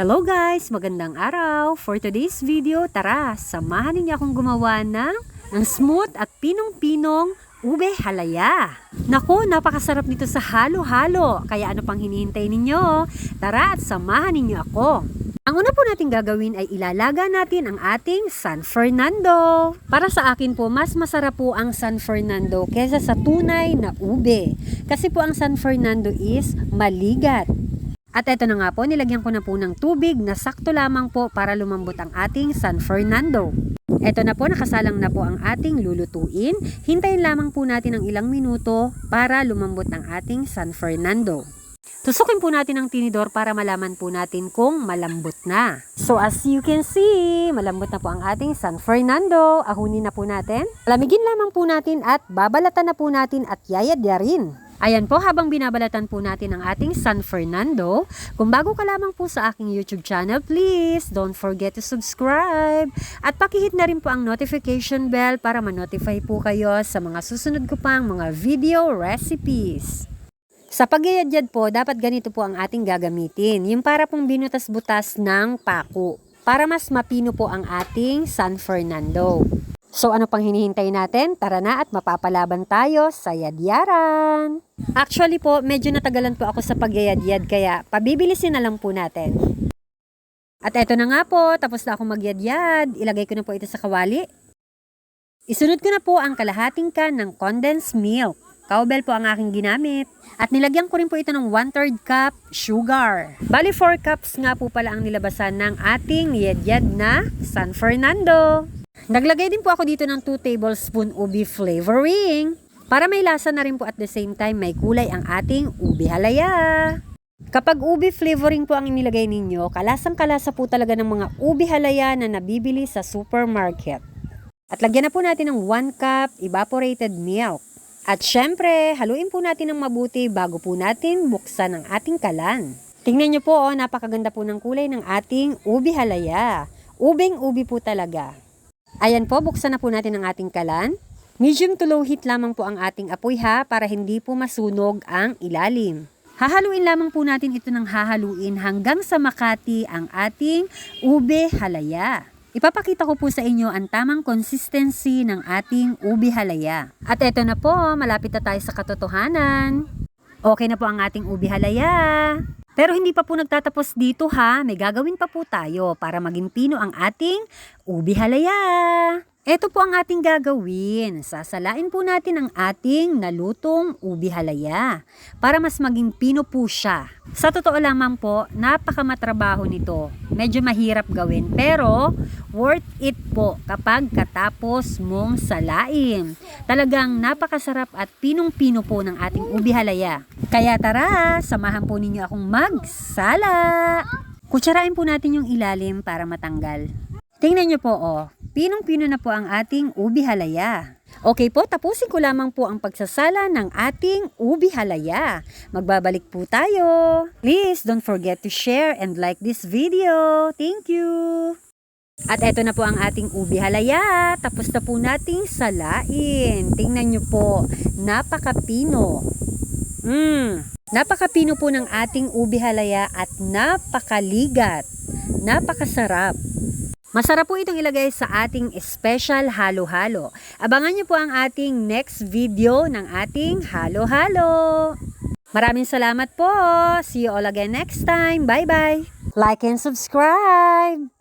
Hello guys! Magandang araw! For today's video, tara, samahan ninyo akong gumawa ng, ng smooth at pinong-pinong ube halaya. Nako, napakasarap nito sa halo-halo. Kaya ano pang hinihintay ninyo? Tara at samahan ninyo ako. Ang una po natin gagawin ay ilalaga natin ang ating San Fernando. Para sa akin po, mas masarap po ang San Fernando kesa sa tunay na ube. Kasi po ang San Fernando is maligat. At eto na nga po, nilagyan ko na po ng tubig na sakto lamang po para lumambot ang ating San Fernando. Eto na po, nakasalang na po ang ating lulutuin. Hintayin lamang po natin ng ilang minuto para lumambot ang ating San Fernando. Tusukin po natin ang tinidor para malaman po natin kung malambot na. So as you can see, malambot na po ang ating San Fernando. Ahunin na po natin. Lamigin lamang po natin at babalatan na po natin at yayadyarin. Ayan po, habang binabalatan po natin ang ating San Fernando, kung bago ka lamang po sa aking YouTube channel, please don't forget to subscribe. At pakihit na rin po ang notification bell para ma-notify po kayo sa mga susunod ko pang mga video recipes. Sa pagyayadyad po, dapat ganito po ang ating gagamitin. Yung para pong binutas-butas ng paku. Para mas mapino po ang ating San Fernando. So ano pang hinihintay natin? Tara na at mapapalaban tayo sa yadyaran. Actually po, medyo natagalan po ako sa pagyayadyad kaya pabibilisin na lang po natin. At eto na nga po, tapos na akong magyadyad. Ilagay ko na po ito sa kawali. Isunod ko na po ang kalahating can ng condensed milk. Cowbell po ang aking ginamit. At nilagyan ko rin po ito ng 1-3 cup sugar. Bali 4 cups nga po pala ang nilabasan ng ating niyadyad na San Fernando. Naglagay din po ako dito ng 2 tablespoon ubi flavoring. Para may lasa na rin po at the same time may kulay ang ating ubi halaya. Kapag ubi flavoring po ang inilagay ninyo, kalasang kalasa po talaga ng mga ubi halaya na nabibili sa supermarket. At lagyan na po natin ng 1 cup evaporated milk. At syempre, haluin po natin ng mabuti bago po natin buksan ang ating kalan. Tingnan nyo po, oh, napakaganda po ng kulay ng ating ubi halaya. Ubing ubi po talaga. Ayan po, buksan na po natin ang ating kalan. Medium to low heat lamang po ang ating apoy ha para hindi po masunog ang ilalim. Hahaluin lamang po natin ito ng hahaluin hanggang sa makati ang ating ube halaya. Ipapakita ko po sa inyo ang tamang consistency ng ating ube halaya. At eto na po, malapit na tayo sa katotohanan. Okay na po ang ating ube halaya. Pero hindi pa po nagtatapos dito ha, may gagawin pa po tayo para maging pino ang ating ubi halaya. Ito po ang ating gagawin. Sasalain po natin ang ating nalutong ubi halaya para mas maging pino po siya. Sa totoo lamang po, napakamatrabaho nito. Medyo mahirap gawin pero worth it po kapag katapos mong salain. Talagang napakasarap at pinong-pino po ng ating ubi halaya. Kaya tara, samahan po ninyo akong magsala. Kutsarain po natin yung ilalim para matanggal. Tingnan nyo po oh, pinong-pino na po ang ating ubi halaya. Okay po, tapusin ko lamang po ang pagsasala ng ating ubi halaya. Magbabalik po tayo. Please don't forget to share and like this video. Thank you! At eto na po ang ating ubi halaya. Tapos na po nating salain. Tingnan nyo po, napakapino. Mmm, napakapino po ng ating ubi halaya at napakaligat. Napakasarap. Masarap po itong ilagay sa ating special halo-halo. Abangan niyo po ang ating next video ng ating halo-halo. Maraming salamat po. See you all again next time. Bye-bye. Like and subscribe.